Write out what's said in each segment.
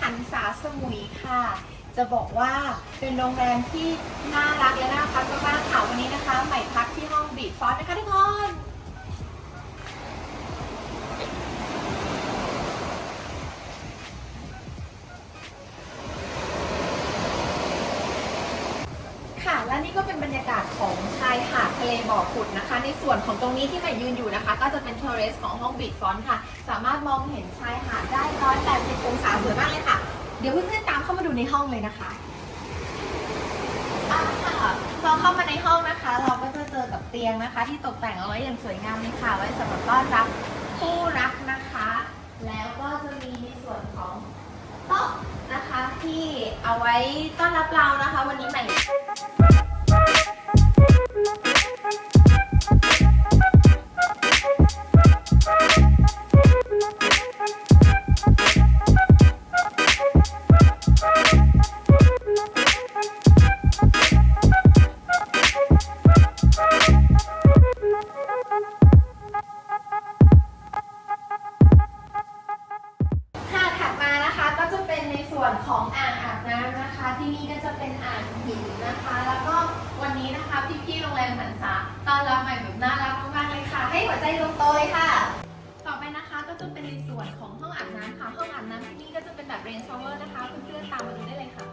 หันสมุยค่ะ จะบอกว่าเป็นโรงแรมที่น่ารักและน่าพักมากๆค่ะวันนี้นะคะ ใหม่พักที่ห้องบีทฟอสนะคะทุกคน และนี่ก็เป็นบรรยากาศของชายหาดทะเลบ่อผุดนะคะ ในส่วนของตรงนี้ที่ใหม่ยืนอยู่นะคะ ก็จะเป็นเทอร์เรสของห้องบีทฟอนค่ะ สามารถมองเห็นชายหาดได้ 180 องศาสวยมากเลยค่ะ เดี๋ยวเพื่อนๆตามเข้ามาดูในห้องเลยนะคะค่ะพอเข้ามาในห้องนะคะ เราก็จะเจอกับเตียงนะคะ ที่ตกแต่งเอาไว้อย่างสวยงามเลยค่ะไว้สำหรับต้อนรับคู่รักนะคะ แล้วก็จะมีในส่วนของโต๊ะนะคะที่เอาไว้ต้อนรับเรานะคะ วันนี้ใหม่ วนของอ่างอาบน้ำนะคะ ที่นี่ก็จะเป็นอ่างหินนะคะ แล้วก็วันนี้นะคะพี่ๆโรงแรมหันษาต้อนรับใหม่แบบน่ารักมากๆเลยค่ะ ให้หัวใจลงโตเลยค่ะ ต่อไปนะคะก็จะเป็นในส่วนของห้องอาบน้ำค่ะ ห้องอาบน้ำที่นี่ก็จะเป็นแบบเรนช h เวอร์นะคะเพื่อนๆตามมาดูได้เลยค่ะ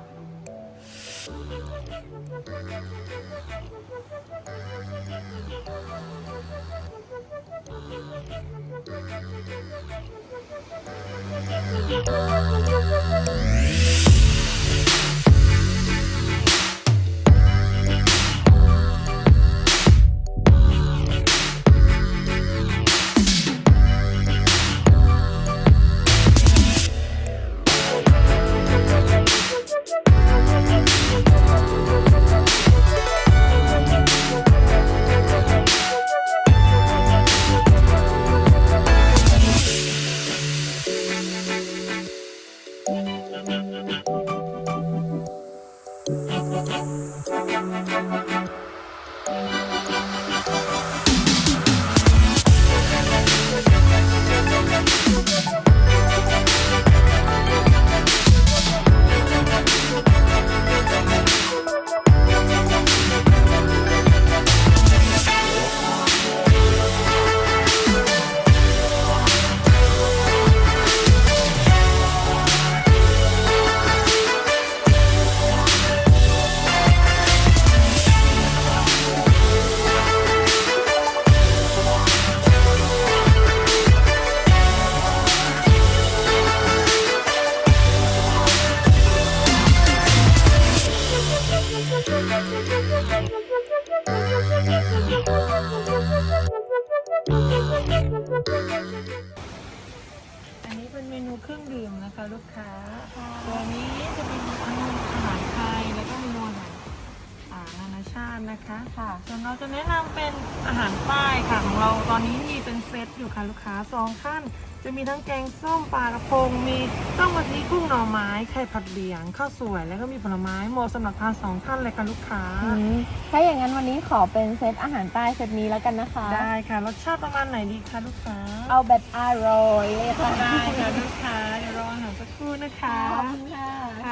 องเราตอนนี้มีเป็นเซตอยู่ค่ะลูกค้าสองขั้น จะมีทั้งแกงส้มปลากระพง มีต้มกะทิกุ้งหน่อไม้ไข่ผัดเหลียงข้าวสวยแล้วก็มีผลไม้เหมาะสำหรับทานสองท่านเลยค่ะลูกค้า อืมถ้าอย่างนั้นวันนี้ขอเป็นเซตอาหารใต้เซตนี้แล้วกันนะคะ ได้ค่ะรสชาติประมาณไหนดีคะลูกค้าเอาแบบอร่อยเลยค่ะได้ค่ะลูกค้าเดี๋ยวรออาหารสักครู่นะคะ ขอบคุณค่ะ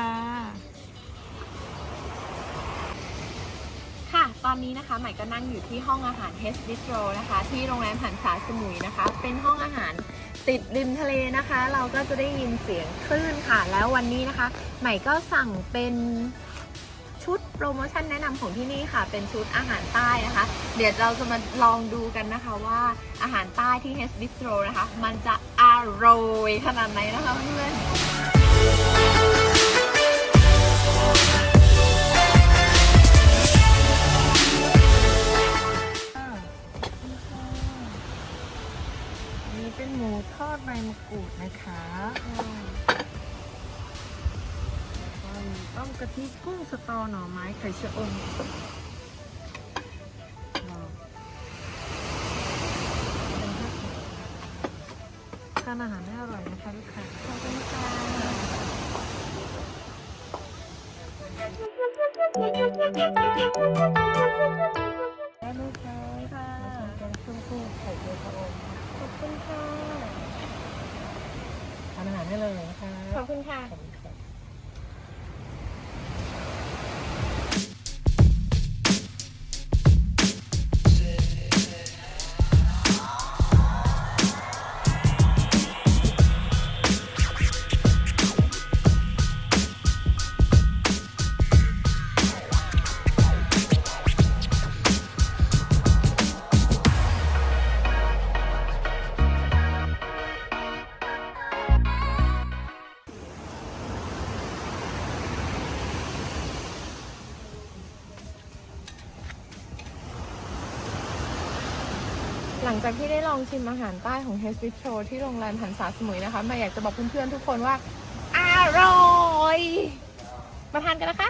ตอนนี้นะคะใหม่ก็นั่งอยู่ที่ห้องอาหาร h Bistro นะคะ ที่โรงแรมหันษาสมุยนะคะ เป็นห้องอาหารติดริมทะเลนะคะ เราก็จะได้ยินเสียงคลื่นค่ะ แล้ววันนี้นะคะ ใหม่ก็สั่งเป็นชุดโปรโมชั่นแนะนำของที่นี่ค่ะ เป็นชุดอาหารใต้นะคะ เดี๋ยวเราจะมาลองดูกันนะคะว่าอาหารใต้ที่ h Bistro นะคะ มันจะอร่อยขนาดไหนนะคะเพื่อน กรูดนะคะแล้วก็มีต้มกะทิกุ้งสตอหน่อไม้ไข่ชะอมว้าวทานอาหารได้อร่อยนะคะลูกค้าขอบคุณค่ะได้ลูกค้าค่ะแกงส้มกุ้งไข่เจียวชะอมขอบคุณค่ะทาน อาหารได้เลยนะคะ ขอบคุณค่ะ ขอบคุณ หลังจากที่ได้ลองชิมอาหารใต้ของ h e s p i t r o ที่โรงแรมหันษาสมุยนะคะมาอยากจะบอกเพื่อนๆทุกคนว่า อร่อย มาทานกันนะคะ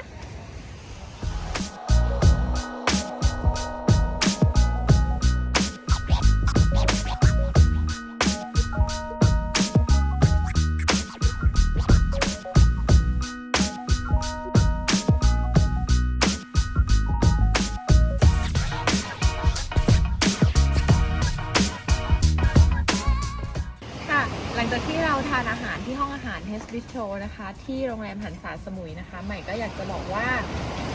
หลังจากที่เราทานอาหารที่ห้องอาหาร h e s b i t r o นะคะ ที่โรงแรมหันษาสมุยนะคะ ใหม่ก็อยากจะบอกว่า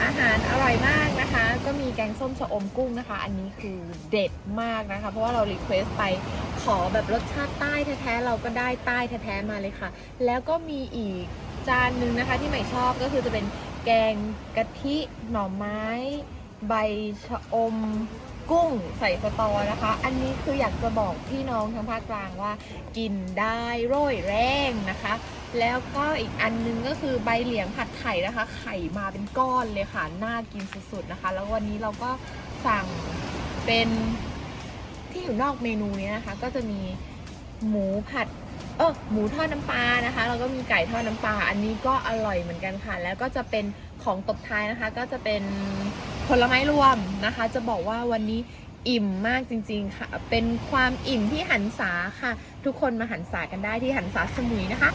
อาหารอร่อยมากนะคะ ก็มีแกงส้มชะอมกุ้งนะคะ อันนี้คือเด็ดมากนะคะ เพราะว่าเรารีเควสไปขอแบบรสชาติใต้แท้ๆเราก็ได้ใต้แท้ๆมาเลยค่ะ แล้วก็มีอีกจานหนึ่งนะคะที่ใหม่ชอบก็คือจะเป็นแกงกะทิหน่อไม้ ใบชะอมกุ้งใส่สตอนะคะ อันนี้คืออยากจะบอกพี่น้องทางภาคกลางว่า กินได้ร่อยแรงนะคะ แล้วก็อีกอันนึงก็คือใบเหลียงผัดไข่นะคะ ไข่มาเป็นก้อนเลยค่ะ น่ากินสุดๆนะคะ แล้ววันนี้เราก็สั่งเป็นที่อยู่นอกเมนูนี้นะคะ ก็จะมีหมูผัดเออหมูทอดน้ำปลานะคะ แล้วก็มีไก่ทอดน้ำปลาอันนี้ก็อร่อยเหมือนกันค่ะ แล้วก็จะเป็นของตบท้ายนะคะ ก็จะเป็น ผลไม้รวมนะคะ จะบอกว่าวันนี้อิ่มมากจริงๆค่ะ เป็นความอิ่มที่หันษาค่ะ ทุกคนมาหันษากันได้ที่หันษาสมุยนะคะ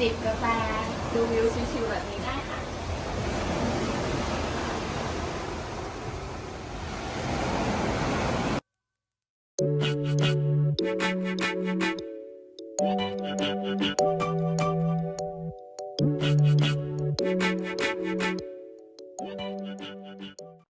จิบกาแฟดูวิวชิวๆแบบนี้